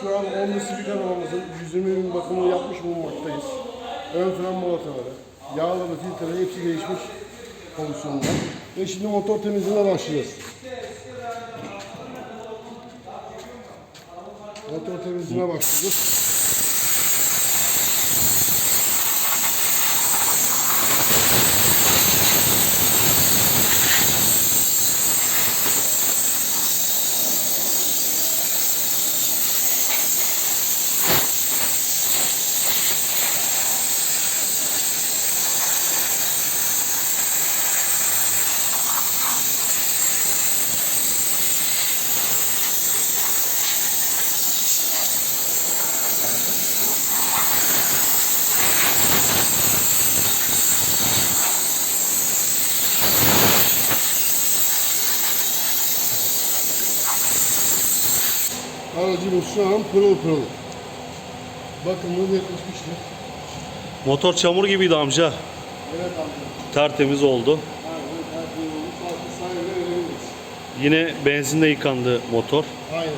Şu an 10 sivil arabamızın 120 bin bakımı yapmış bulunmaktayız. Ön fren balataları, yağları, filtreleri hepsi değişmiş pozisyonda. Ve şimdi motor temizliğine başlıyoruz. Motor temizliğine başlıyoruz. Aracımız şu an pırıl pırıl. Bakımı netleşmiştir. Motor çamur gibiydi amca. Evet amca. Tertemiz oldu. Aynen tertemiz oldu. Yine benzinle yıkandı motor. Aynen.